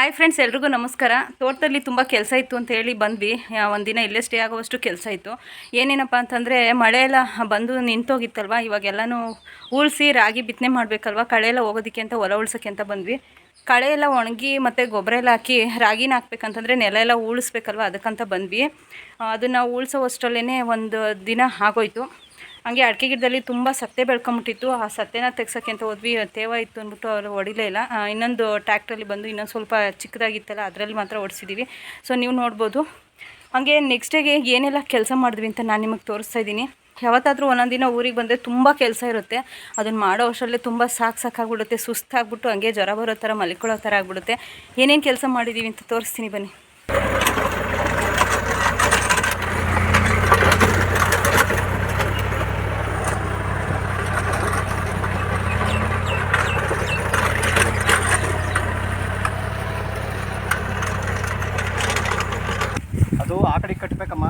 Hi friends ಎಲ್ರಿಗೂ ನಮಸ್ಕಾರ. ತೋಟದಲ್ಲಿ ತುಂಬ ಕೆಲಸ ಇತ್ತು ಅಂತ ಹೇಳಿ ಬಂದ್ವಿ. ಒಂದಿನ ಇಲ್ಲೇ ಸ್ಟೇ ಆಗುವಷ್ಟು ಕೆಲಸ ಇತ್ತು. ಏನೇನಪ್ಪ ಅಂತಂದರೆ, ಮಳೆ ಎಲ್ಲ ಬಂದು ನಿಂತೋಗಿತ್ತಲ್ವ? ಇವಾಗೆಲ್ಲನೂ ಉಳಿಸಿ ರಾಗಿ ಬಿತ್ತನೆ ಮಾಡಬೇಕಲ್ವ? ಕಳೆ ಎಲ್ಲ ಹೋಗೋದಕ್ಕೆ ಅಂತ, ಹೊಲ ಉಳ್ಸೋಕ್ಕೆ ಅಂತ ಬಂದ್ವಿ. ಕಳೆ ಎಲ್ಲ ಒಣಗಿ ಮತ್ತು ಗೊಬ್ಬರ ಎಲ್ಲ ಹಾಕಿ ರಾಗಿನ ಹಾಕ್ಬೇಕಂತಂದರೆ ನೆಲ ಎಲ್ಲ ಉಳಿಸ್ಬೇಕಲ್ವ? ಅದಕ್ಕಂತ ಬಂದ್ವಿ. ಅದನ್ನು ಉಳಿಸೋವಷ್ಟರಲ್ಲೇ ಒಂದು ದಿನ ಆಗೋಯ್ತು. ಹಂಗೆ ಅಡಿಕೆ ಗಿಡದಲ್ಲಿ ತುಂಬ ಸತ್ತೆ ಬೆಳ್ಕೊಂಬಿಟ್ಟಿತ್ತು. ಆ ಸತ್ತೆನ ತೆಗ್ಸೋಕ್ಕೆ ಅಂತ ಹೋದ್ವಿ. ತೇವ ಇತ್ತು ಅಂದ್ಬಿಟ್ಟು ಅವರು ಹೊಡಿಲೇ ಇಲ್ಲ. ಇನ್ನೊಂದು ಟ್ಯಾಕ್ಟ್ರಲ್ಲಿ ಬಂದು ಇನ್ನೊಂದು ಸ್ವಲ್ಪ ಚಿಕ್ಕದಾಗಿತ್ತಲ್ಲ, ಅದರಲ್ಲಿ ಮಾತ್ರ ಓಡಿಸಿದ್ದೀವಿ ಸೊ ನೀವು ನೋಡ್ಬೋದು. ಹಾಗೆ ನೆಕ್ಸ್ಟ್ ಡೇಗೆ ಏನೆಲ್ಲ ಕೆಲಸ ಮಾಡಿದ್ವಿ ಅಂತ ನಾನು ನಿಮಗೆ ತೋರಿಸ್ತಾ ಇದ್ದೀನಿ. ಯಾವತ್ತಾದರೂ ಒಂದೊಂದು ದಿನ ಊರಿಗೆ ಬಂದರೆ ತುಂಬ ಕೆಲಸ ಇರುತ್ತೆ. ಅದನ್ನು ಮಾಡೋ ಅಷ್ಟರಲ್ಲೇ ತುಂಬ ಸಾಕು ಸಾಕಾಗ್ಬಿಡುತ್ತೆ ಸುಸ್ತಾಗ್ಬಿಟ್ಟು ಹಂಗೆ ಜ್ವರ ಬರೋ ಥರ, ಮಲ್ಕೊಳ್ಳೋ ಥರ ಆಗ್ಬಿಡುತ್ತೆ. ಏನೇನು ಕೆಲಸ ಮಾಡಿದ್ದೀವಿ ಅಂತ ತೋರಿಸ್ತೀನಿ ಬನ್ನಿ. ಕಡೆ ಕಟ್ಟಬೇಕಮ್ಮ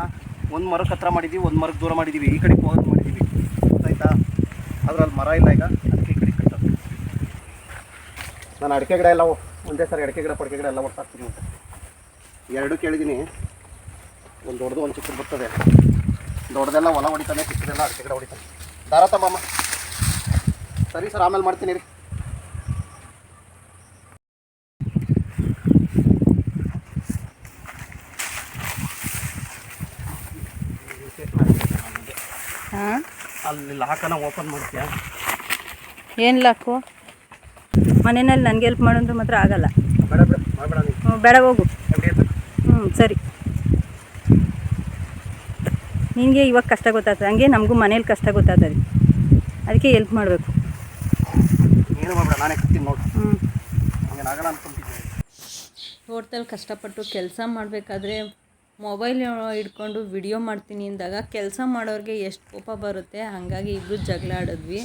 ಒಂದು ಮರಕ್ಕೆ ಹತ್ರ ಮಾಡಿದ್ದೀವಿ ಒಂದು ಮರಕ್ಕೆ ದೂರ ಮಾಡಿದ್ದೀವಿ ಈ ಕಡೆ ಹೋಗೋದು ಮಾಡಿದ್ದೀವಿ ಆಯಿತಾ ಅದರಲ್ಲಿ ಮರ ಇಲ್ಲ ಈಗ, ಅದಕ್ಕೆ ಈ ಕಡೆ ಕಟ್ಟೋದು. ನಾನು ಅಡಿಕೆ ಗಿಡ ಎಲ್ಲ ಒಂದೇ ಸರಿ ಅಡಿಕೆ ಗಿಡ, ಪಡಿಕೆ ಗಿಡ ಎಲ್ಲ ಒಟ್ಟಾಗ್ತೀನಿ ಅಂತ ಎರಡು ಕೇಳಿದ್ದೀನಿ. ಒಂದು ದೊಡ್ಡದು, ಒಂದು ಚಿಕ್ಕದು ಬರ್ತದೆ. ದೊಡ್ಡದೆಲ್ಲ ಹೊಲ ಹೊಡಿತಾನೆ, ಚಿಕ್ಕದೆಲ್ಲ ಅಡಿಕೆ ಗಿಡ ಹೊಡಿತಾನೆ. ದಾರ ತಮ್ಮಮ್ಮ ಸರಿ ಸರ್, ಆಮೇಲೆ ಮಾಡ್ತೀನಿ ರೀ ಅಲ್ಲಿ ಲಾಕನ ಓಪನ್ ಮಾಡ್ತೀಯಾ? ಏನು ಲಾಕು? ಮನೆಯಲ್ಲಿ ನನಗೆ ಹೆಲ್ಪ್ ಮಾಡೋದು ಮಾತ್ರ ಆಗಲ್ಲ. ಬೇಡ ಬೇಡ. ಮಾಡಬೇಡ ನೀನು. ಹ್ಞೂ, ಬೇಡ ಹೋಗು. ಹ್ಞೂ ಸರಿ. ನಿನಗೆ ಇವಾಗ ಕಷ್ಟ ಗೊತ್ತಾಗ್ತದೆ. ಹಂಗೆ ನಮಗೂ ಮನೇಲಿ ಕಷ್ಟ ಗೊತ್ತಾಗ್ತದೆ. ಅದಕ್ಕೆ ಹೆಲ್ಪ್ ಮಾಡಬೇಕು. ನೀನು ಮಾಡಬೇಡ ನಾನೇ ಕಟ್ತೀನಿ ನೋಡು. ಹ್ಞೂ ಹಂಗೆ ಆಗಲ್ಲ ತೋಟದಲ್ಲಿ ಕಷ್ಟಪಟ್ಟು ಕೆಲಸ ಮಾಡಬೇಕಾದ್ರೆ ಮೊಬೈಲ್ ಹಿಡ್ಕೊಂಡು ವಿಡಿಯೋ ಮಾಡ್ತೀನಿ ಅಂದಾಗ ಕೆಲಸ ಮಾಡೋರಿಗೆ ಎಷ್ಟು ಕೋಪ ಬರುತ್ತೆ ಹಾಗಾಗಿ ಇಬ್ಬರು ಜಗಳ ಆಡಿದ್ವಿ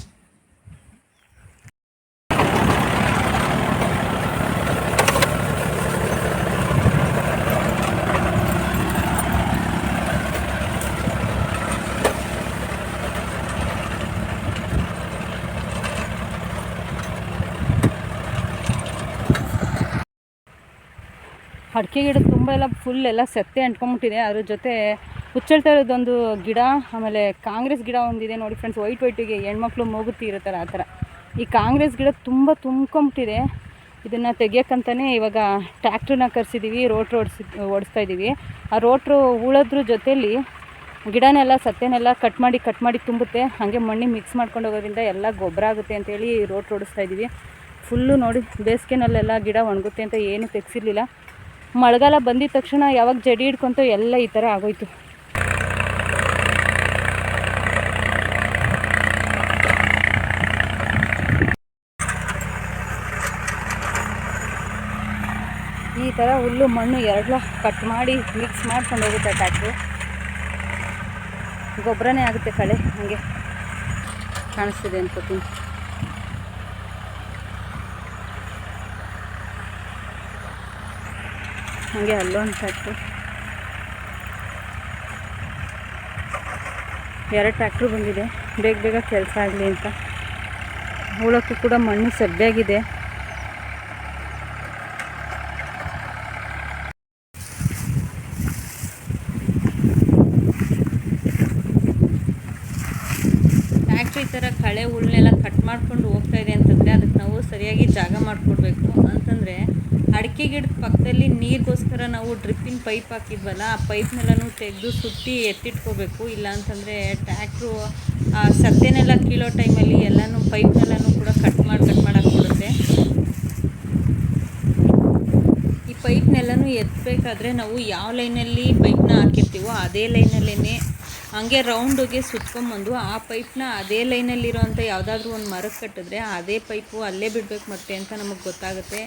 ಅಡಿಕೆ ಗಿಡ ತುಂಬ ಎಲ್ಲ ಫುಲ್ ಎಲ್ಲ ಸತ್ತೆ ಅಂಟ್ಕೊಂಬಿಟ್ಟಿದೆ. ಅದ್ರ ಜೊತೆ ಹುಚ್ಚಳ್ತಾ ಇರೋದೊಂದು ಗಿಡ, ಆಮೇಲೆ ಕಾಂಗ್ರೆಸ್ ಗಿಡ ಒಂದಿದೆ ನೋಡಿ ಫ್ರೆಂಡ್ಸ್ ವೈಟ್ ವೈಟಿಗೆ ಹೆಣ್ಮಕ್ಳು ಮೂಗುತ್ತಿ ಇರುತ್ತಲ್ಲ ಆ ಥರ ಈ ಕಾಂಗ್ರೆಸ್ ಗಿಡ ತುಂಬ ತುಂಬ್ಕೊಂಬಿಟ್ಟಿದೆ. ಇದನ್ನು ತೆಗಿಯೋಕ್ಕಂತಲೇ ಇವಾಗ ಟ್ಯಾಕ್ಟ್ರನ್ನ ಕರೆಸಿದ್ದೀವಿ ರೋಟ್ರು ಓಡಿಸಿ, ಓಡಿಸ್ತಾ ಇದ್ದೀವಿ ಆ ರೋಟ್ರು ಉಳೋದ್ರ ಜೊತೆಯಲ್ಲಿ ಗಿಡನೆಲ್ಲ, ಸತ್ತೆನೆಲ್ಲ ಕಟ್ ಮಾಡಿ ಕಟ್ ಮಾಡಿ ತುಂಬುತ್ತೆ. ಹಾಗೆ ಮಣ್ಣಿ ಮಿಕ್ಸ್ ಮಾಡ್ಕೊಂಡು ಹೋಗೋದ್ರಿಂದ ಎಲ್ಲ ಗೊಬ್ಬರ ಆಗುತ್ತೆ ಅಂತೇಳಿ ರೋಟ್ ಓಡಿಸ್ತಾ ಇದ್ದೀವಿ ಫುಲ್ಲು ನೋಡಿ ಬೇಸಿಗೆನಲ್ಲೆಲ್ಲ ಗಿಡ ಒಣಗುತ್ತೆ ಅಂತ ಏನೂ ತೆಗ್ಸಿರ್ಲಿಲ್ಲ. ಮಳೆಗಾಲ ಬಂದಿದ ತಕ್ಷಣ ಯಾವಾಗ ಜಡಿ ಹಿಡ್ಕೊಂತ ಎಲ್ಲ ಈ ಥರ ಆಗೋಯ್ತು. ಈ ಥರ ಹುಲ್ಲು ಮಣ್ಣು ಎರಡಲ ಕಟ್ ಮಾಡಿ ಮಿಕ್ಸ್ ಮಾಡ್ಕೊಂಡು ಹೋಗುತ್ತೆ ಟ್ಯಾಕ್ಟ್ರು. ಗೊಬ್ಬರನೇ ಆಗುತ್ತೆ ಕಳೆ, ಹಾಗೆ ಕಾಣಿಸ್ತಿದೆ ಅನ್ಕೋತೀನಿ. ಹಾಗೆ ಅಲ್ಲೊಂದು ಟ್ಯಾಕ್ಟ್ರು ಎರಡು ಟ್ಯಾಕ್ಟ್ರು ಬಂದಿದೆ. ಬೇಗ ಬೇಗ ಕೆಲಸ ಆಗಲಿ ಅಂತ. ಹೂಳಕ್ಕೂ ಕೂಡ ಮಣ್ಣು ಸಬ್ಬೆಯಾಗಿದೆ. ಈ ಥರ ಕಳೆ ಹುಲ್ಲನ್ನೆಲ್ಲ ಕಟ್ ಮಾಡ್ಕೊಂಡು ಹೋಗ್ತಾ ಇದೆ ಅಂತಂದರೆ ಅದಕ್ಕೆ ನಾವು ಸರಿಯಾಗಿ ಜಾಗ ಮಾಡಿಕೊಡ್ಬೇಕು ಅಂತಂದರೆ ಅಡಿಕೆ ಗಿಡದ ಪಕ್ಕದಲ್ಲಿ ನೀರಿಗೋಸ್ಕರ ನಾವು ಡ್ರಿಪ್ಪಿನ ಪೈಪ್ ಹಾಕಿದ್ವಲ್ಲ, ಆ ಪೈಪ್ನೆಲ್ಲನೂ ತೆಗೆದು ಸುತ್ತಿ ಎತ್ತಿಟ್ಕೋಬೇಕು. ಇಲ್ಲ ಅಂತಂದರೆ ಟ್ಯಾಕ್ಟ್ರು ಆ ಸತ್ತೆನೆಲ್ಲ ಕೀಳೋ ಟೈಮಲ್ಲಿ ಎಲ್ಲನೂ ಪೈಪ್ನೆಲ್ಲನೂ ಕೂಡ ಕಟ್ ಮಾಡಿ ಕಟ್ ಮಾಡಿ ಬರುತ್ತೆ ಈ ಪೈಪ್ನೆಲ್ಲನೂ ಎತ್ತಬೇಕಾದ್ರೆ ನಾವು ಯಾವ ಲೈನಲ್ಲಿ ಪೈಪ್ನ ಹಾಕಿರ್ತೀವೋ ಅದೇ ಲೈನಲ್ಲೇ ಹಂಗೆ ರೌಂಡಿಗೆ ಸುತ್ಕೊಂಬಂದು ಆ ಪೈಪ್ನ ಅದೇ ಲೈನಲ್ಲಿರೋವಂಥ ಯಾವುದಾದ್ರೂ ಒಂದು ಮರಕ್ಕೆ ಕಟ್ಟಿದ್ರೆ ಅದೇ ಪೈಪು ಅಲ್ಲೇ ಬಿಡಬೇಕು ಮತ್ತೆ ಅಂತ ನಮಗೆ ಗೊತ್ತಾಗುತ್ತೆ.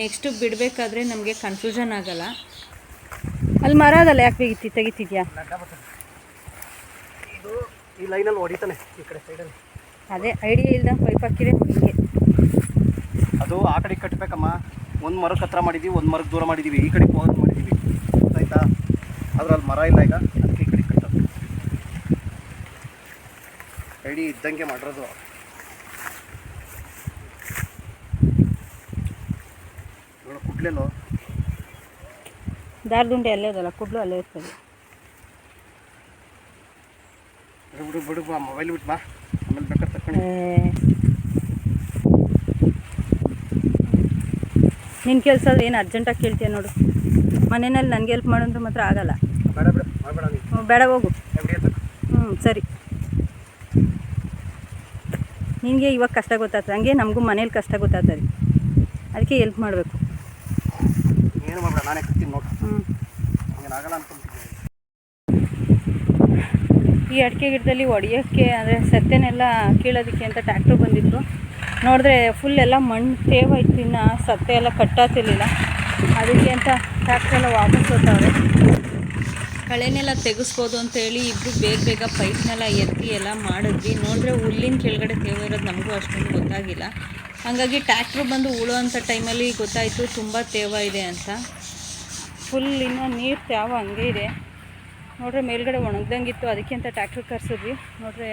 ನೆಕ್ಸ್ಟು ಬಿಡಬೇಕಾದ್ರೆ ನಮಗೆ ಕನ್ಫ್ಯೂಷನ್ ಆಗಲ್ಲ. ಅಲ್ಲಿ ಮರ ಅದಲ್ಲ ಯಾಕೆ ತೆಗಿತಿ ತೆಗಿತಿದ್ಯಾ? ಇದು ಈ ಲೈನಲ್ಲಿ ಹೊಡಿತಾನೆ ಈ ಕಡೆ ಸೈಡಲ್ಲಿ ಅದೇ ಐಡಿಯಾ ಇಲ್ಲದ ಪೈಪ್ ಹಾಕಿದೆ ಹಿಂಗೆ ಅದು ಆ ಕಡೆ ಕಟ್ಟಬೇಕಮ್ಮ ಒಂದು ಮರಕ್ಕೆ ಹತ್ರ ಮಾಡಿದ್ದೀವಿ ಒಂದು ಮರಕ್ಕೆ ದೂರ ಮಾಡಿದ್ದೀವಿ ಈ ಕಡೆ ಹೋಗೋದು ಮಾಡಿದ್ದೀವಿ ಆಯಿತಾ? ಅದ್ರಲ್ಲಿ ಅಲ್ಲಿ ಮರ ಇಲ್ಲ ಈಗ ಅದಕ್ಕೆ ಈ ಕಡೆ ಕಟ್ಟೋದು ಐಡಿ ಇದ್ದಂಗೆ ಮಾಡಿರೋದು. ಕುಟ್ಲೆಲ್ಲೋ ದಾರದುಂಡೆ ಅಲ್ಲೇ ಅದಲ್ಲ ಕುಡ್ಲು ಅಲ್ಲೇ ಇರ್ತದೆ. ಬಿಡು ಬಿಡು ಬಾ ಮೊಬೈಲ್ ಬಿಟ್ಟು ಬಾ. ಆಮೇಲೆ ಬೇಕಾದ್ರೆ ತಕೊಂಡು ನಿನ್ನ ಕೆಲಸ ಏನು ಅರ್ಜೆಂಟಾಗಿ ಕೇಳ್ತೀಯ ನೋಡು. ಮನೆಯಲ್ಲಿ ನನಗೆ ಹೆಲ್ಪ್ ಮಾಡಂದ್ರೆ ಮಾತ್ರ ಆಗಲ್ಲ. ಬೇಡ ಬಿಡು ಮಾಡಬೇಡ ನೀನು. ಬೇಡ ಹೋಗು. ಹ್ಞೂ ಸರಿ. ನಿನಗೆ ಇವಾಗ ಕಷ್ಟ ಗೊತ್ತಾಗ್ತದೆ. ಹಂಗೆ ನಮಗೂ ಮನೇಲಿ ಕಷ್ಟ ಗೊತ್ತಾಗ್ತದೆ. ಅದಕ್ಕೆ ಹೆಲ್ಪ್ ಮಾಡಬೇಕು. ನಾನೇ ಕತ್ತೀನಿ ನೋಡಿ. ಹಂಗೇನಾಗಲ್ಲ ಅನ್ಕೊಂತೀನಿ ಈ ಅಡಿಕೆ ಗಿಡದಲ್ಲಿ ಒಡೆಯೋಕ್ಕೆ ಅಂದರೆ ಸತ್ತೆನೆಲ್ಲ ಕೀಳೋದಕ್ಕೆ ಅಂತ ಟ್ಯಾಕ್ಟ್ರು ಬಂದಿತ್ತು ನೋಡಿದ್ರೆ ಫುಲ್ ಎಲ್ಲ ಮಣ್ಣು ತೇವಾಯ್ತು ಇನ್ನು ಸತ್ತೆ ಎಲ್ಲ ಕಟ್ಟಾತಿರ್ಲಿಲ್ಲ. ಅದಕ್ಕೆ ಅಂತ ಟ್ಯಾಕ್ಟ್ರ್ ಎಲ್ಲ ವಾಪಸ್ ಹೋಗ್ತಾವೆ ಕಳೆನೆಲ್ಲ ತೆಗೆಸ್ಬೋದು ಅಂತೇಳಿ ಇಬ್ಬರು ಬೇಗ ಬೇಗ ಪೈಪ್ನೆಲ್ಲ ಎತ್ತಿ ಎಲ್ಲ ಮಾಡಿದ್ವಿ. ನೋಡಿದ್ರೆ ಹುಲ್ಲಿನ ಕೆಳಗಡೆ ತೇವ ಇರೋದು ನಮಗೂ ಅಷ್ಟೊಂದು ಗೊತ್ತಾಗಿಲ್ಲ. ಹಾಗಾಗಿ ಟ್ಯಾಕ್ಟ್ರು ಬಂದು ಉಳೋ ಅಂಥ ಟೈಮಲ್ಲಿ ಗೊತ್ತಾಯಿತು ತುಂಬ ತೇವ ಇದೆ ಅಂತ. ಫುಲ್ ಇನ್ನೂ ನೀರು ತ್ಯಾವ ಹಂಗೆ ಇದೆ. ನೋಡ್ರೆ ಮೇಲ್ಗಡೆ ಒಣಗ್ದಂಗಿತ್ತು ಅದಕ್ಕೆ ಅಂತ ಟ್ಯಾಕ್ಟ್ರ್ ಕರ್ಸಿದ್ವಿ. ನೋಡ್ರೆ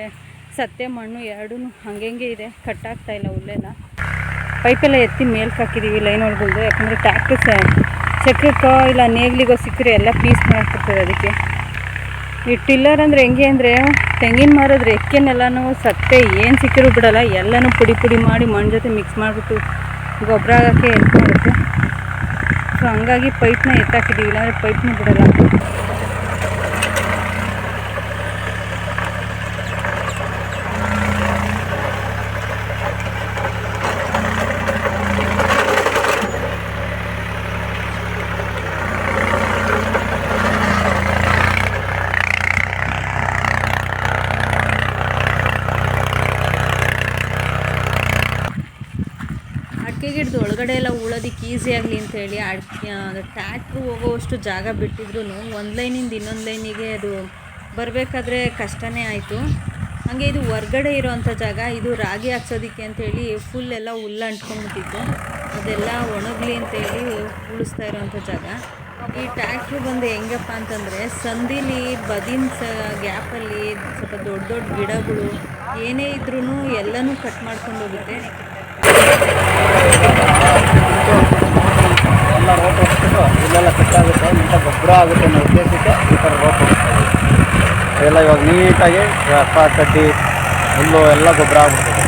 ಸತ್ತೆ ಮಣ್ಣು ಎರಡೂ ಹಂಗೆ ಇದೆ ಕಟ್ಟಾಗ್ತಾ ಇಲ್ಲ ಹುಲ್ಲೆಲ್ಲ. ಪೈಪೆಲ್ಲ ಎತ್ತಿ ಮೇಲ್ಕ್ ಹಾಕಿದ್ದೀವಿ ಲೈನ್ ಹೊಡ್ಬೋದು ಯಾಕಂದರೆ ಟ್ಯಾಕ್ಟ್ರ್ ಚಕ್ರಕ್ಕೋ ಇಲ್ಲ ನೇಗ್ಲಿಗೋ ಸಿಕ್ಕರೆ ಎಲ್ಲ ಪೀಸ್ ಮಾಡ್ತಿರ್ತದೆ ಅದಕ್ಕೆ. ಈ ಟಿಲ್ಲರ್ ಅಂದರೆ ಹೆಂಗೆ ಅಂದರೆ ತೆಂಗಿನ ಮರದ ರೆಕ್ಕೆನೆಲ್ಲನೂ ಸತ್ತೆ ಏನು ಸಿಕ್ಕಿರೂ ಬಿಡಲ್ಲ, ಎಲ್ಲನೂ ಪುಡಿ ಪುಡಿ ಮಾಡಿ ಮಣ್ಣು ಜೊತೆ ಮಿಕ್ಸ್ ಮಾಡಿಬಿಟ್ಟು ಗೊಬ್ಬರ ಹಾಕೋಕ್ಕೆ ಹೆಲ್ಪ್ ಮಾಡುತ್ತೆ ಸೊ ಹಂಗಾಗಿ ಪೈಪ್ನ ಎತ್ತಾಕಿದ್ದೀವಿ ಇಲ್ಲಾಂದರೆ ಪೈಪ್ನ ಬಿಡಲ್ಲ ಅಡಿಕೆ ಗಿಡದ ಒಳಗಡೆ ಎಲ್ಲ ಉಳೋದಕ್ಕೆ ಈಸಿ ಆಗಲಿ ಅಂತೇಳಿ ಅಡಿಕೆ ಟ್ಯಾಕ್ಟ್ರು ಹೋಗೋವಷ್ಟು ಜಾಗ ಬಿಟ್ಟಿದ್ರು ಒಂದು ಲೈನಿಂದ ಇನ್ನೊಂದು ಲೈನಿಗೆ ಅದು ಬರಬೇಕಾದ್ರೆ ಕಷ್ಟನೇ ಆಯಿತು. ಹಾಗೆ ಇದು ಹೊರ್ಗಡೆ ಇರೋವಂಥ ಜಾಗ, ಇದು ರಾಗಿ ಹಾಕ್ಸೋದಕ್ಕೆ ಅಂತೇಳಿ ಫುಲ್ ಎಲ್ಲ ಹುಲ್ಲು ಅಂಟ್ಕೊಂಡ್ಬಿಟ್ಟಿತ್ತು. ಅದೆಲ್ಲ ಒಣಗಲಿ ಅಂತೇಳಿ ಉಳಿಸ್ತಾ ಇರೋವಂಥ ಜಾಗ. ಈ ಟ್ಯಾಕ್ಟ್ರು ಬಂದು ಹೆಂಗಪ್ಪ ಅಂತಂದರೆ ಸಂದಿಲಿ, ಬದಿನ ಸ, ಗ್ಯಾಪಲ್ಲಿ ಸ್ವಲ್ಪ ದೊಡ್ಡ ದೊಡ್ಡ ಗಿಡಗಳು ಏನೇ ಇದ್ರೂ ಎಲ್ಲನೂ ಕಟ್ ಮಾಡ್ಕೊಂಡು ಹೋಗುತ್ತೆ. ಎಲ್ಲ ರೋಪ್ ಹೊಡ್ಸ್ಬಿಟ್ಟು ಇಲ್ಲೆಲ್ಲ ಕಟ್ಟಾಗುತ್ತೆ ಇಂಥ ಗೊಬ್ಬರ ಆಗುತ್ತೆ ಅನ್ನೋ ಉದ್ದೇಶಕ್ಕೆ ಈ ಥರ ರೋಪ್ ಹೋಗ್ತಾ ಇದೀವಿ. ಎಲ್ಲ ಇವಾಗ ನೀಟಾಗಿ ಕಡ್ಡಿ ಹುಲ್ಲು ಎಲ್ಲ ಗೊಬ್ಬರ ಆಗ್ಬಿಡ್ತದೆ